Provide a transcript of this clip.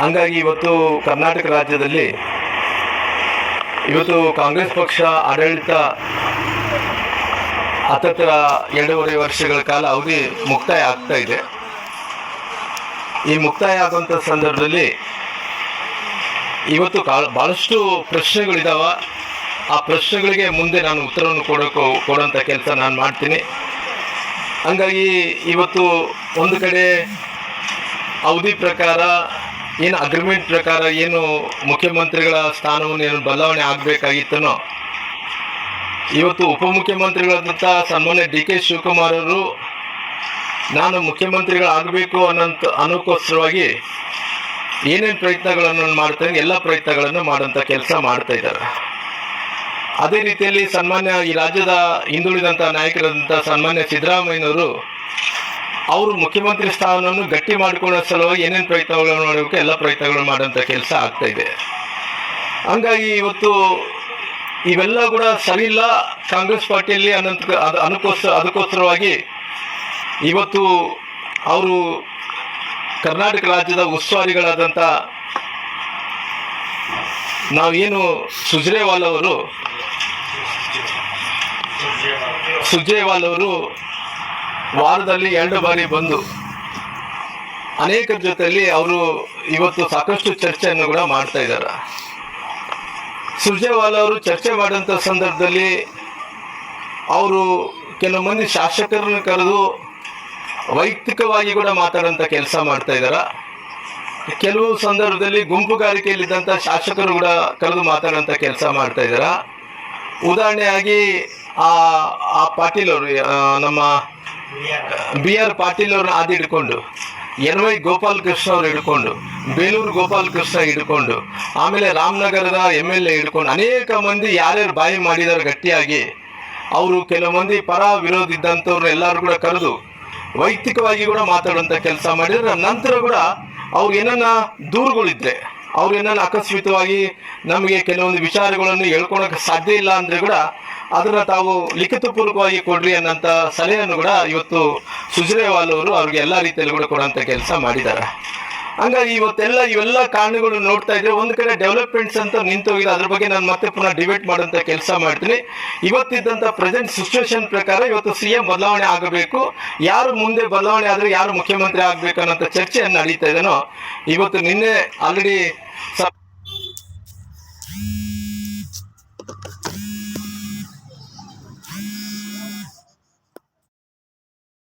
ಹಂಗಾಗಿ ಇವತ್ತು ಕರ್ನಾಟಕ ರಾಜ್ಯದಲ್ಲಿ ಇವತ್ತು ಕಾಂಗ್ರೆಸ್ ಪಕ್ಷ ಆಡಳಿತ ಹತ್ತತ್ರ ಎರಡೂವರೆ ವರ್ಷಗಳ ಕಾಲ ಅವಧಿ ಮುಕ್ತಾಯ ಆಗ್ತಾ ಇದೆ. ಈ ಮುಕ್ತಾಯ ಆಗುವಂಥ ಸಂದರ್ಭದಲ್ಲಿ ಇವತ್ತು ಕಾ ಭಾಳಷ್ಟು ಪ್ರಶ್ನೆಗಳಿದಾವ. ಆ ಪ್ರಶ್ನೆಗಳಿಗೆ ಮುಂದೆ ನಾನು ಉತ್ತರವನ್ನು ಕೊಡೋಕೆ ಕೊಡೋಂಥ ಕೆಲಸ ನಾನು ಮಾಡ್ತೀನಿ. ಹಂಗಾಗಿ ಇವತ್ತು ಒಂದು ಕಡೆ ಅವಧಿ ಪ್ರಕಾರ, ಏನು ಅಗ್ರಿಮೆಂಟ್ ಪ್ರಕಾರ ಏನು ಮುಖ್ಯಮಂತ್ರಿಗಳ ಸ್ಥಾನವನ್ನು ಏನು ಬದಲಾವಣೆ ಆಗಬೇಕಾಗಿತ್ತನೋ? ಇವತ್ತು ಉಪಮುಖ್ಯಮಂತ್ರಿಗಳಾದಂಥ ಸನ್ಮಾನ್ಯ ಡಿ ಕೆ ಶಿವಕುಮಾರ್ ಅವರು, ನಾನು ಮುಖ್ಯಮಂತ್ರಿಗಳಾಗಬೇಕು ಅನ್ನೋಂಥ ಅನ್ನೋಕ್ಕೋಸ್ಕರವಾಗಿ ಏನೇನು ಪ್ರಯತ್ನಗಳನ್ನು ಮಾಡ್ತಾರೆ ಎಲ್ಲ ಪ್ರಯತ್ನಗಳನ್ನು ಮಾಡೋಂಥ ಕೆಲಸ ಮಾಡ್ತಾ ಇದ್ದಾರೆ. ಅದೇ ರೀತಿಯಲ್ಲಿ ಸನ್ಮಾನ್ಯ ಈ ರಾಜ್ಯದ ಹಿಂದುಳಿದಂಥ ನಾಯಕರಾದಂಥ ಸನ್ಮಾನ್ಯ ಸಿದ್ದರಾಮಯ್ಯನವರು ಅವರು ಮುಖ್ಯಮಂತ್ರಿ ಸ್ಥಾನವನ್ನು ಗಟ್ಟಿ ಮಾಡಿಕೊಳ್ಳೋ ಸಲುವಾಗಿ ಏನೇನು ಪ್ರಯತ್ನಗಳನ್ನು ಮಾಡಬೇಕು ಎಲ್ಲ ಪ್ರಯತ್ನಗಳು ಮಾಡುವಂಥ ಕೆಲಸ ಆಗ್ತಾ ಇದೆ. ಹಂಗಾಗಿ ಇವತ್ತು ಇವೆಲ್ಲ ಕೂಡ ಸರಿ ಕಾಂಗ್ರೆಸ್ ಪಾರ್ಟಿಯಲ್ಲಿ ಅನಂತ ಅದು ಅದಕ್ಕೋಸ್ಕರ ಅದಕ್ಕೋಸ್ಕರವಾಗಿ ಇವತ್ತು ಅವರು ಕರ್ನಾಟಕ ರಾಜ್ಯದ ಉಸ್ತುವಾರಿಗಳಾದಂಥ ನಾವೇನು ಸುಜ್ರೇವಾಲ್ ಅವರು ಸುಜ್ರೇವಾಲ್ ಅವರು ವಾರದಲ್ಲಿ ಎರಡು ಬಾರಿ ಬಂದು ಅನೇಕ ಜೊತೆಯಲ್ಲಿ ಅವರು ಇವತ್ತು ಸಾಕಷ್ಟು ಚರ್ಚೆಯನ್ನು ಕೂಡ ಮಾಡ್ತಾ ಇದ್ದಾರೆ. ಸುರ್ಜೇವಾಲ ಅವರು ಚರ್ಚೆ ಮಾಡಿದಂಥ ಸಂದರ್ಭದಲ್ಲಿ ಅವರು ಕೆಲವು ಮಂದಿ ಶಾಸಕರನ್ನು ಕರೆದು ವೈಯಕ್ತಿಕವಾಗಿ ಕೂಡ ಮಾತಾಡೋಂಥ ಕೆಲಸ ಮಾಡ್ತಾ ಇದ್ದಾರೆ. ಕೆಲವು ಸಂದರ್ಭದಲ್ಲಿ ಗುಂಪುಗಾರಿಕೆಯಲ್ಲಿದ್ದಂಥ ಶಾಸಕರು ಕೂಡ ಕರೆದು ಮಾತಾಡುವಂಥ ಕೆಲಸ ಮಾಡ್ತಾ ಇದ್ದಾರೆ. ಉದಾಹರಣೆಯಾಗಿ ಆ ಆ ಪಾಟೀಲ್ ಅವರು ನಮ್ಮ ಬಿ ಆರ್ ಪಾಟೀಲ್ ಅವ್ರನ್ನ ಆದಿ ಹಿಡ್ಕೊಂಡು, ಎನ್ ವೈ ಗೋಪಾಲ್ ಕೃಷ್ಣ ಅವ್ರು ಹಿಡ್ಕೊಂಡು, ಬೇಲೂರು ಗೋಪಾಲ್ ಕೃಷ್ಣ ಹಿಡ್ಕೊಂಡು, ಆಮೇಲೆ ರಾಮನಗರದ ಎಂ ಎಲ್ ಎ ಹಿಡ್ಕೊಂಡು, ಅನೇಕ ಮಂದಿ ಯಾರ್ಯಾರು ಬಾಯಿ ಮಾಡಿದಾರೆ ಗಟ್ಟಿಯಾಗಿ, ಅವರು ಕೆಲವು ಮಂದಿ ಪರ ವಿರೋಧ ಇದ್ದಂಥವ್ರನ್ನ ಎಲ್ಲರೂ ಕೂಡ ಕರೆದು, ವೈಯಕ್ತಿಕವಾಗಿ ಕೂಡ ಮಾತಾಡುವಂಥ ಕೆಲಸ ಮಾಡಿದ್ರೆ, ನಂತರ ಕೂಡ ಅವ್ರು ಏನನ್ನ ದೂರುಗಳಿದ್ರೆ, ಅವ್ರು ಏನನ್ನ ಆಕಸ್ಮಿತವಾಗಿ ನಮಗೆ ಕೆಲವೊಂದು ವಿಚಾರಗಳನ್ನು ಹೇಳ್ಕೊಳಕ್ಕೆ ಸಾಧ್ಯ ಇಲ್ಲ ಅಂದರೆ ಕೂಡ ಅದನ್ನ ತಾವು ಲಿಖಿತಪೂರ್ವಕವಾಗಿ ಕೊಡ್ರಿ ಅನ್ನಂತ ಸಲಹೆಯನ್ನು ಕೂಡ ಇವತ್ತು ಸುಜ್ರೇವಾಲ್ ಅವರು ಅವ್ರಿಗೆ ಎಲ್ಲಾ ರೀತಿಯಲ್ಲಿ ಕೂಡ ಕೊಡುವಂತ ಕೆಲಸ ಮಾಡಿದ್ದಾರೆ. ಹಂಗಾಗಿ ಇವತ್ತೆಲ್ಲ ಇವೆಲ್ಲ ಕಾರಣಗಳು ನೋಡ್ತಾ ಇದ್ರೆ ಒಂದು ಕಡೆ ಡೆವಲಪ್ಮೆಂಟ್ಸ್ ಅಂತ ನಿಂತೋಗಿದೆ. ಅದ್ರ ಬಗ್ಗೆ ನಾನು ಮತ್ತೆ ಪುನಃ ಡಿಬೇಟ್ ಮಾಡುವಂತ ಕೆಲಸ ಮಾಡ್ತೀನಿ. ಇವತ್ತಿದ್ದಂಥ ಪ್ರೆಸೆಂಟ್ ಸಿಚುವೇಶನ್ ಪ್ರಕಾರ ಇವತ್ತು ಸಿ ಎಂ ಬದಲಾವಣೆ ಆಗಬೇಕು. ಯಾರು ಮುಂದೆ ಬದಲಾವಣೆ ಆದರೆ ಯಾರು ಮುಖ್ಯಮಂತ್ರಿ ಆಗಬೇಕು ಅನ್ನೋಂಥ ಚರ್ಚೆಯನ್ನು ನಡೀತಾ ಇದೆನೋ ಇವತ್ತು ನಿನ್ನೆ ಆಲ್ರೆಡಿ